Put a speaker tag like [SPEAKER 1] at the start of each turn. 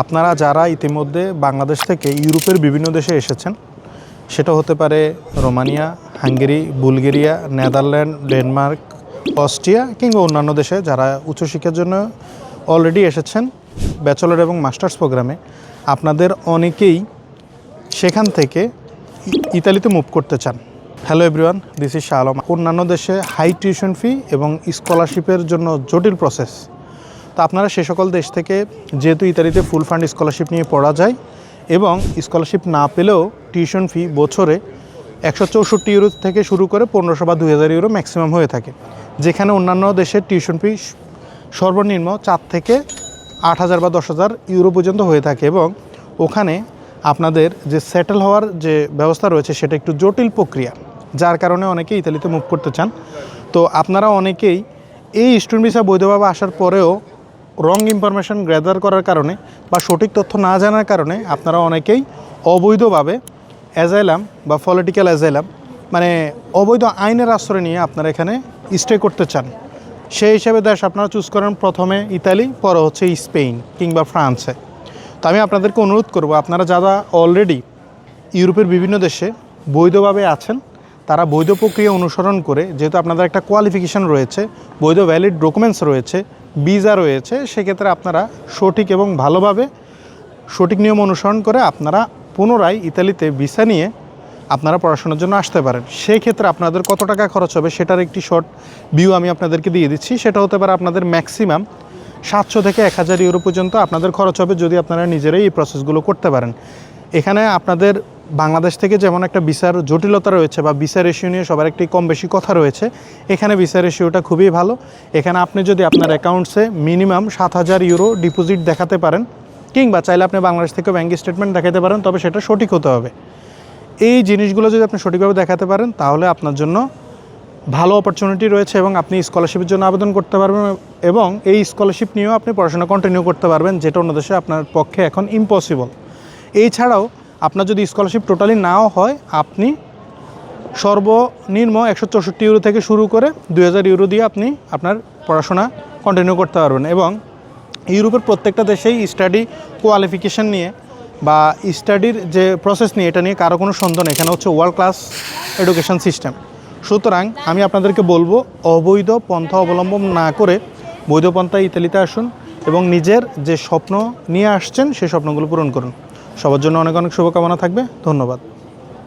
[SPEAKER 1] আপনারা যারা ইতিমধ্যে বাংলাদেশ থেকে ইউরোপের বিভিন্ন দেশে এসেছেন, সেটা হতে পারে Romania, Hungary, Bulgaria, Netherland, Denmark, Austria কিংবা অন্যান্য দেশে যারা উচ্চশিক্ষার জন্য অলরেডি এসেছেন, ব্যাচেলর এবং মাস্টার্স প্রোগ্রামে, আপনাদের অনেকেই সেখান থেকে ইতালিতে মুভ করতে চান। Hello everyone this is Shah Alam অন্যান্য দেশে হাই টিউশন ফি এবং স্কলারশিপের জন্য জটিল প্রসেস তো আপনারা সে সকল দেশ থেকে যেহেতু ইতালিতে ফুল ফান্ড স্কলারশিপ নিয়ে পড়া যায় এবং স্কলারশিপ না পেলেও টিউশন ফি বছরে একশো চৌষট্টি ইউরো থেকে শুরু করে পনেরোশো বা দুই হাজার ইউরো ম্যাক্সিমাম হয়ে থাকে। যেখানে অন্যান্য দেশের টিউশন ফি সর্বনিম্ন চার থেকে আট হাজার বা দশ হাজার ইউরো পর্যন্ত হয়ে থাকে এবং ওখানে আপনাদের যে সেটেল হওয়ার যে ব্যবস্থা রয়েছে সেটা একটু জটিল প্রক্রিয়া, যার কারণে অনেকে ইতালিতে মুভ করতে চান। তো আপনারা অনেকেই এই স্টুডেন্ট ভিসা বৈধভাবে আসার পরেও রং ইনফরমেশন গ্যাদার করার কারণে বা সঠিক তথ্য না জানার কারণে আপনারা অনেকেই অবৈধভাবে অ্যাজাইলাম বা পলিটিক্যাল অ্যাজাইলাম মানে অবৈধ আইনের আশ্রয় নিয়ে আপনারা এখানে স্টে করতে চান। সেই হিসাবে দেশ আপনারা চুজ করেন প্রথমে ইতালি, পরে হচ্ছে স্পেন কিংবা ফ্রান্সে। তো আমি আপনাদেরকে অনুরোধ করব, আপনারা যারা অলরেডি ইউরোপের বিভিন্ন দেশে বৈধভাবে আছেন তারা বৈধ প্রক্রিয়া অনুসরণ করে, যেহেতু আপনাদের একটা কোয়ালিফিকেশান রয়েছে, বৈধ ভ্যালিড ডকুমেন্টস রয়েছে ভিসা রয়েছে, সেক্ষেত্রে আপনারা সঠিক এবং ভালোভাবে সঠিক নিয়ম অনুসরণ করে আপনারা পুনরায় ইতালিতে ভিসা নিয়ে আপনারা পড়াশোনার জন্য আসতে পারেন। সেই ক্ষেত্রে আপনাদের কত টাকা খরচ হবে সেটার একটি শর্ট ভিউ আমি আপনাদেরকে দিয়ে দিচ্ছি। সেটা হতে পারে আপনাদের ম্যাক্সিমাম সাতশো থেকে এক হাজার ইউরো পর্যন্ত আপনাদের খরচ হবে যদি আপনারা নিজেরাই এই প্রসেসগুলো করতে পারেন। এখানে আপনাদের বাংলাদেশ থেকে যেমন একটা ভিসার জটিলতা রয়েছে বা ভিসা রেশিও নিয়ে সবার একটি কম বেশি কথা রয়েছে, এখানে ভিসা রেশিওটা খুবই ভালো। এখানে আপনি যদি আপনার অ্যাকাউন্টসে মিনিমাম সাত হাজার ইউরো ডিপোজিট দেখাতে পারেন, কিংবা চাইলে আপনি বাংলাদেশ থেকে ব্যাঙ্ক স্টেটমেন্ট দেখাতে পারেন, তবে সেটা সঠিক হতে হবে। এই জিনিসগুলো যদি আপনি সঠিকভাবে দেখাতে পারেন, তাহলে আপনার জন্য ভালো অপরচুনিটি রয়েছে এবং আপনি স্কলারশিপের জন্য আবেদন করতে পারবেন এবং এই স্কলারশিপ নিয়েও আপনি পড়াশোনা কন্টিনিউ করতে পারবেন, যেটা অন্য দেশে আপনার পক্ষে এখন ইম্পসিবল এই ছাড়াও আপনার যদি স্কলারশিপ টোটালি নাও হয়, আপনি সর্বনিম্ন একশো চৌষট্টি ইউরো থেকে শুরু করে দুই হাজার ইউরো দিয়ে আপনি আপনার পড়াশোনা কন্টিনিউ করতে পারবেন এবং ইউরোপের প্রত্যেকটা দেশেই স্টাডি কোয়ালিফিকেশান নিয়ে বা স্টাডির যে প্রসেস নিয়ে, এটা নিয়ে কারও কোনো সন্দেহ নেই। এখানে হচ্ছে ওয়ার্ল্ড ক্লাস এডুকেশন সিস্টেম সুতরাং আমি আপনাদেরকে বলব, অবৈধ পন্থা অবলম্বন না করে বৈধ পন্থায় ইতালিতে আসুন এবং নিজের যে স্বপ্ন নিয়ে আসছেন, সেই স্বপ্নগুলো পূরণ করুন। সবার জন্য অনেক অনেক শুভকামনা থাকবে। ধন্যবাদ।